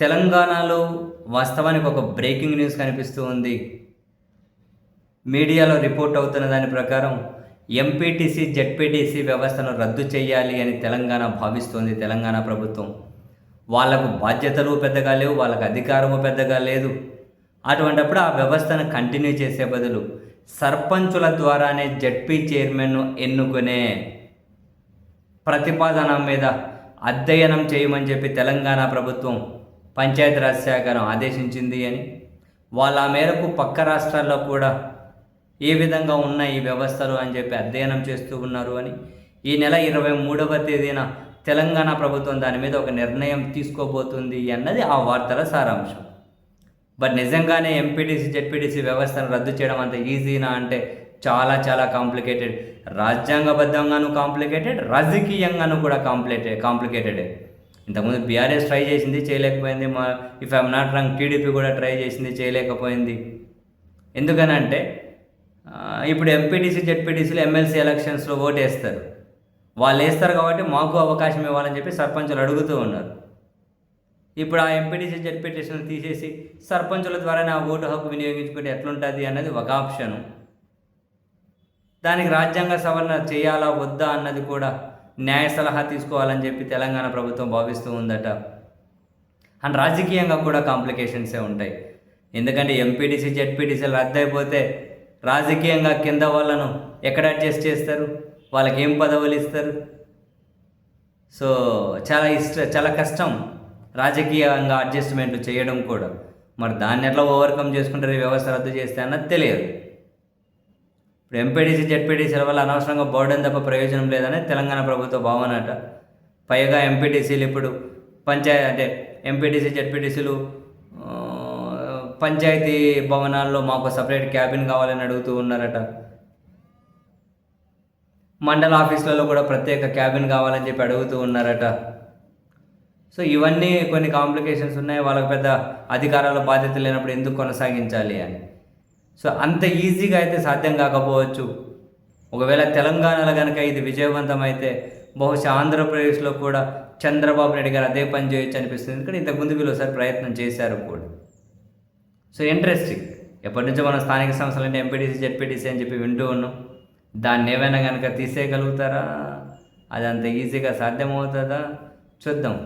తెలంగాణలో వాస్తవానికి ఒక బ్రేకింగ్ న్యూస్ కనిపిస్తూ ఉంది. మీడియాలో రిపోర్ట్ అవుతున్న దాని ప్రకారం ఎంపీటీసీ జెడ్పీటీసీ వ్యవస్థను రద్దు చేయాలి అని తెలంగాణ భావిస్తోంది తెలంగాణ ప్రభుత్వం. వాళ్ళకు బాధ్యతలు పెద్దగా లేవు వాళ్ళకు అధికారము పెద్దగా లేదు. అటువంటప్పుడు ఆ వ్యవస్థను కంటిన్యూ చేసే బదులు సర్పంచుల ద్వారానే జడ్పీ చైర్మన్ను ఎన్నుకునే ప్రతిపాదన మీద అధ్యయనం చేయమని చెప్పి తెలంగాణ ప్రభుత్వం పంచాయతీరాజ్ శాఖను ఆదేశించింది అని. వాళ్ళ మేరకు పక్క రాష్ట్రాల్లో కూడా ఏ విధంగా ఉన్నాయి ఈ వ్యవస్థలు అని చెప్పి అధ్యయనం చేస్తూ ఉన్నారు అని. ఈ నెల ఇరవై మూడవ తేదీన తెలంగాణ ప్రభుత్వం దాని మీద ఒక నిర్ణయం తీసుకోబోతుంది అన్నది ఆ వార్తల సారాంశం. బట్ నిజంగానే ఎంపీటీసీ జెడ్పీటీసీ వ్యవస్థను రద్దు చేయడం అంత ఈజీనా అంటే చాలా చాలా కాంప్లికేటెడ్. రాజ్యాంగబద్ధంగాను కాంప్లికేటెడ్ రాజకీయంగాను కూడా కాంప్లికేటెడ్ కాంప్లికేటెడ్. ఇంతకుముందు బీఆర్ఎస్ ట్రై చేసింది చేయలేకపోయింది. మా if I'm not wrong TDP కూడా ట్రై చేసింది చేయలేకపోయింది. ఎందుకనంటే ఇప్పుడు ఎంపీటీసీ జెడ్పీటీసీలు ఎమ్మెల్సీ ఎలక్షన్స్లో ఓటు వేస్తారు వాళ్ళు వేస్తారు కాబట్టి మాకు అవకాశం ఇవ్వాలని చెప్పి సర్పంచులు అడుగుతూ ఉన్నారు. ఇప్పుడు ఆ ఎంపీటీసీ జెడ్పీటీసీలు తీసేసి సర్పంచుల ద్వారానే ఆ ఓటు హక్కు వినియోగించుకుంటే ఎట్లుంటుంది అన్నది ఒక ఆప్షను. దానికి రాజ్యాంగ సవరణ చేయాలా వద్దా అన్నది కూడా న్యాయ సలహా తీసుకోవాలని చెప్పి తెలంగాణ ప్రభుత్వం భావిస్తూ ఉందట. అండ్ రాజకీయంగా కూడా కాంప్లికేషన్సే ఉంటాయి. ఎందుకంటే ఎంపీటీసీ జెడ్పీటీసీలు రద్దు అయిపోతే రాజకీయంగా కింద వాళ్ళను ఎక్కడ అడ్జస్ట్ చేస్తారు? వాళ్ళకి ఏం పదవులు ఇస్తారు? సో చాలా ఇష్ట చాలా కష్టం రాజకీయంగా అడ్జస్ట్మెంట్ చేయడం కూడా. మరి దాన్ని ఎట్లా ఓవర్కమ్ చేసుకుంటారు? ఈ వ్యవస్థ రద్దు చేస్తే అన్నది తెలియదు. ఇప్పుడు ఎంపీడీసీ జెడ్పీటీసీల వల్ల అనవసరంగా బర్డెన్ తప్ప ప్రయోజనం లేదని తెలంగాణ ప్రభుత్వ భావన అట పైగా ఎంపీటీసీలు ఇప్పుడు పంచాయతీ అంటే ఎంపీటీసీ జెడ్పీటీసీలు పంచాయతీ భవనాల్లో మాకు సపరేట్ క్యాబిన్ కావాలని అడుగుతూ ఉన్నారట. మండల ఆఫీసులలో కూడా ప్రత్యేక క్యాబిన్ కావాలని చెప్పి అడుగుతూ ఉన్నారట. సో ఇవన్నీ కొన్ని కాంప్లికేషన్స్ ఉన్నాయి. వాళ్ళకి పెద్ద అధికారాల బాధ్యత లేనప్పుడు ఎందుకు కొనసాగించాలి అని. సో అంత ఈజీగా అయితే సాధ్యం కాకపోవచ్చు. ఒకవేళ తెలంగాణలో కనుక ఇది విజయవంతమైతే బహుశా ఆంధ్రప్రదేశ్లో కూడా చంద్రబాబు నాయుడు గారు అదే పని చేయొచ్చు అనిపిస్తుంది. ఎందుకంటే ఇంతకుముందు వీళ్ళు ఒకసారి ప్రయత్నం చేశారు కూడా. సో ఇంట్రెస్టింగ్ ఎప్పటి నుంచో మనం స్థానిక సంస్థలు అంటే ఎంపీటీసీ జెడ్పీటీసీ అని చెప్పి వింటూ ఉన్నాం. దాన్ని ఏమైనా కనుక తీసేయగలుగుతారా? అది అంత ఈజీగా సాధ్యమవుతుందా? చూద్దాం.